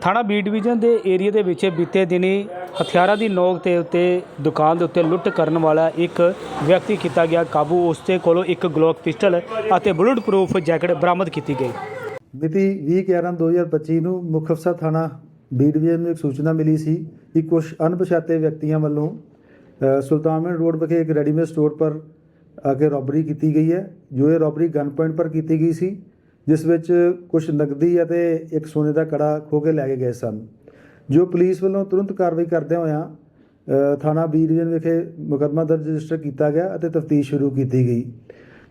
ਥਾਣਾ B division ਦੇ area ਦੇ ਵਿੱਚ ਬੀਤੇ ਦਿਨੀ ਹਥਿਆਰਾਂ ਦੀ ਨੋਕ ਤੇ ਉੱਤੇ ਦੁਕਾਨ ਦੇ ਉੱਤੇ ਲੁੱਟ ਕਰਨ ਵਾਲਾ ਇੱਕ ਵਿਅਕਤੀ ਕੀਤਾ ਗਿਆ ਕਾਬੂ। ਉਸ ਦੇ ਕੋਲੋਂ ਇੱਕ ਗਲੋਕ ਪਿਸਟਲ ਅਤੇ ਬੁਲਟ ਪ੍ਰੂਫ ਜੈਕਟ ਬਰਾਮਦ ਕੀਤੀ ਗਈ। ਮਿਤੀ 20/11/2025 ਨੂੰ ਮੁੱਖ ਥਾਣਾ ਬੀ ਡਿਵੀਜ਼ਨ ਨੂੰ ਇੱਕ ਸੂਚਨਾ ਮਿਲੀ ਸੀ ਕਿ ਕੁਝ ਅਣਪਛਾਤੇ ਵਿਅਕਤੀਆਂ ਵੱਲੋਂ ਅ, ਸੁਲਤਾਨਪੁਰ ਰੋਡ ਵਿਖੇ ਇੱਕ ਰੈਡੀਮੇਡ ਸਟੋਰ ਪਰ ਆ ਕੇ ਰੋਬਰੀ ਕੀਤੀ ਗਈ ਹੈ ਜੋ ਇਹ ਰੋਬਰੀ ਗਨ ਪੁਆਇੰਟ ਪਰ ਕੀਤੀ ਗਈ ਸੀ ਜਿਸ ਵਿੱਚ ਕੁਝ ਨਕਦੀ ਅਤੇ ਇੱਕ ਸੋਨੇ ਦਾ ਕੜਾ ਖੋ ਕੇ ਲੈ ਕੇ ਗਏ ਸਨ। ਜੋ ਪੁਲਿਸ ਵੱਲੋਂ ਤੁਰੰਤ ਕਾਰਵਾਈ ਕਰਦਿਆਂ ਹੋਇਆਂ ਥਾਣਾ ਬੀ ਡਿਵੀਜ਼ਨ ਵਿਖੇ ਮੁਕੱਦਮਾ ਦਰਜ ਰਜਿਸਟਰ ਕੀਤਾ ਗਿਆ ਅਤੇ ਤਫਤੀਸ਼ ਸ਼ੁਰੂ ਕੀਤੀ ਗਈ।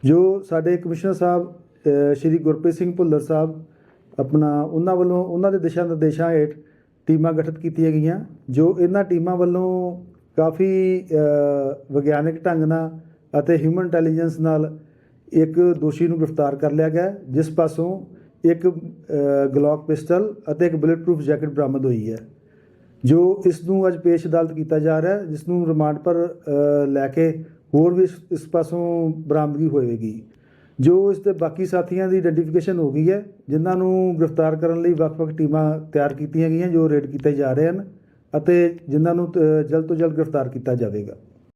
ਜੋ ਸਾਡੇ ਕਮਿਸ਼ਨਰ ਸਾਹਿਬ ਸ਼੍ਰੀ ਗੁਰਪ੍ਰੀਤ ਸਿੰਘ ਭੁੱਲਰ ਸਾਹਿਬ ਆਪਣਾ ਉਹਨਾਂ ਵੱਲੋਂ ਉਹਨਾਂ ਦੇ ਦਿਸ਼ਾ ਨਿਰਦੇਸ਼ਾਂ ਹੇਠ ਟੀਮਾਂ ਗਠਿਤ ਕੀਤੀਆਂ ਗਈਆਂ ਜੋ ਇਹਨਾਂ ਟੀਮਾਂ ਵੱਲੋਂ ਕਾਫੀ ਅ, ਵਿਗਿਆਨਕ ਢੰਗ ਨਾਲ ਅਤੇ ਹਿਊਮਨ ਇੰਟੈਲੀਜੈਂਸ ਨਾਲ ਇੱਕ ਦੋਸ਼ੀ ਨੂੰ ਗ੍ਰਿਫਤਾਰ ਕਰ ਲਿਆ ਗਿਆ ਜਿਸ ਪਾਸੋਂ ਇੱਕ ਅ, ਗਲੌਕ ਪਿਸਟਲ ਅਤੇ ਇੱਕ ਬੁਲੇਟ ਪ੍ਰੂਫ ਜੈਕਟ ਬਰਾਮਦ ਹੋਈ ਹੈ ਜੋ ਇਸ ਨੂੰ ਅੱਜ ਪੇਸ਼ ਅਦਾਲਤ ਕੀਤਾ ਜਾ ਰਿਹਾ ਹੈ ਜਿਸ ਨੂੰ ਰਿਮਾਂਡ ਪਰ ਲੈ ਕੇ ਹੋਰ ਵੀ ਇਸ ਪਾਸੋਂ ਬਰਾਮਦਗੀ ਹੋਵੇਗੀ। ਜੋ ਇਸ ਦੇ ਬਾਕੀ ਸਾਥੀਆਂ ਦੀ ਆਇਡੈਂਟੀਫਿਕੇਸ਼ਨ ਹੋ ਗਈ ਹੈ ਜਿਨ੍ਹਾਂ ਨੂੰ ਗ੍ਰਿਫਤਾਰ ਕਰਨ ਲਈ ਵੱਖ-ਵੱਖ ਟੀਮਾਂ ਤਿਆਰ ਕੀਤੀਆਂ ਗਈਆਂ ਜੋ ਰੇਡ ਕੀਤੇ ਜਾ ਰਹੇ ਹਨ ਅਤੇ ਜਿਨ੍ਹਾਂ ਨੂੰ ਅ, ਜਲਦ ਤੋਂ ਜਲਦ ਗ੍ਰਿਫਤਾਰ ਕੀਤਾ ਜਾਵੇਗਾ।